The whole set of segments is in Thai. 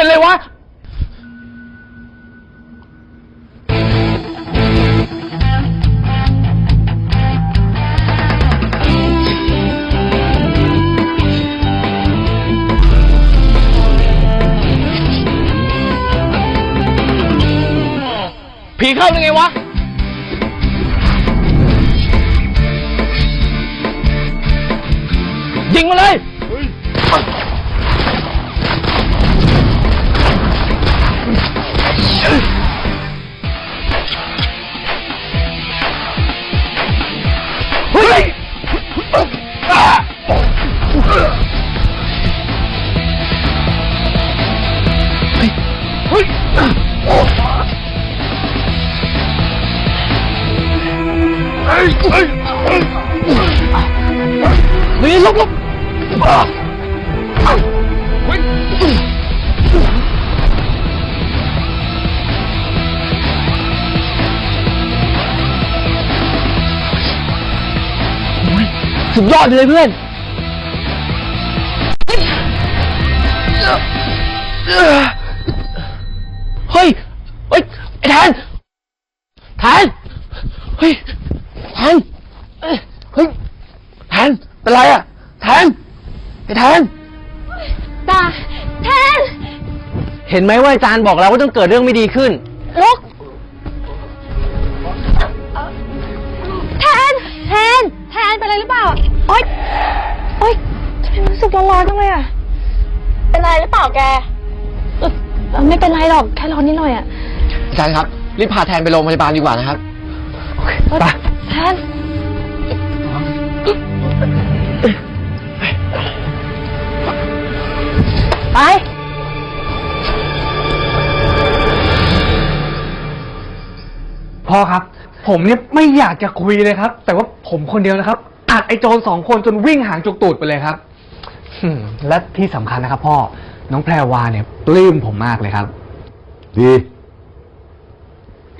เป็นเลยวะ ผีเข้ายังไงวะ ยิงมาเลย เฮ้ยเฮ้ยเฮ้ยเฮ้ยลบลบเฮ้ยสุดยอดเลยเพื่อนเฮ้ยเฮ้ย ไอ้แทนแทนเฮ้ยแทนเอ้ยเฮ้ยแทนเป็นไรอะแทนไอ้แทน ตาแทนเห็นไหมว่าอาจารย์บอกแล้วว่าต้องเกิดเรื่องไม่ดีขึ้น ลุกแทนแทนแทนเป็นอะไรหรือเปล่าโอ๊ยโอ๊ยทำไมรู้สึกร้อนๆจังเลยอะเป็นอะไรหรือเปล่าแก เอ่อเอ่อไม่เป็นไรหรอกแค่ร้อนนิดหน่อยอะ อาจารย์ครับ รีบพาแทนไปโรงพยาบาลดีกว่านะครับเอ้ยไปแทนไปพ่อครับ ผมเนี่ยไม่อยากจะคุยเลยครับ แต่ว่าผมคนเดียวนะครับอัดไอ้โจรสองคนจนวิ่งหางจุกตูดไปเลยครับอืมและที่สำคัญนะครับ พ่อ น้องแพรวาเนี่ยปลื้มผมมากเลยครับ ดี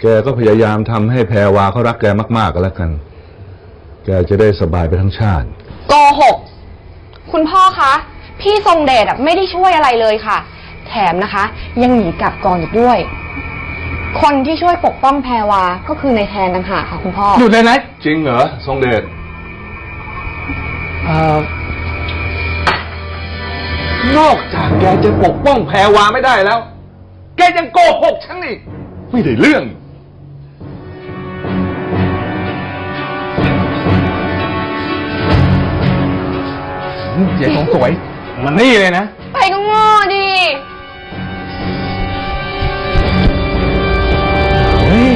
แกก็พยายามทำให้แพรวาเขารักแกมาก ๆก็แล้วกัน แกจะได้สบายไปทั้งชาติ โกหก คุณพ่อคะ พี่ทรงเดชอะไม่ได้ช่วยอะไรเลยค่ะ แถมนะคะ ยังหนีกลับกองอีกด้วย คนที่ช่วยปกป้องแพรวา ก็คือในายแทนต่างหากค่ะคุณพ่อ หยุดเลยนะ จริงเหรอทรงเดชเอ่อนอกจากแกจะปกป้องแพรวาไม่ได้แล้ว แกยังโกหกฉันอีก ไม่ได้เรื่อง เสียทรงสวย มันนี่เลยนะ ไปก็โง่ดิเฮ้ย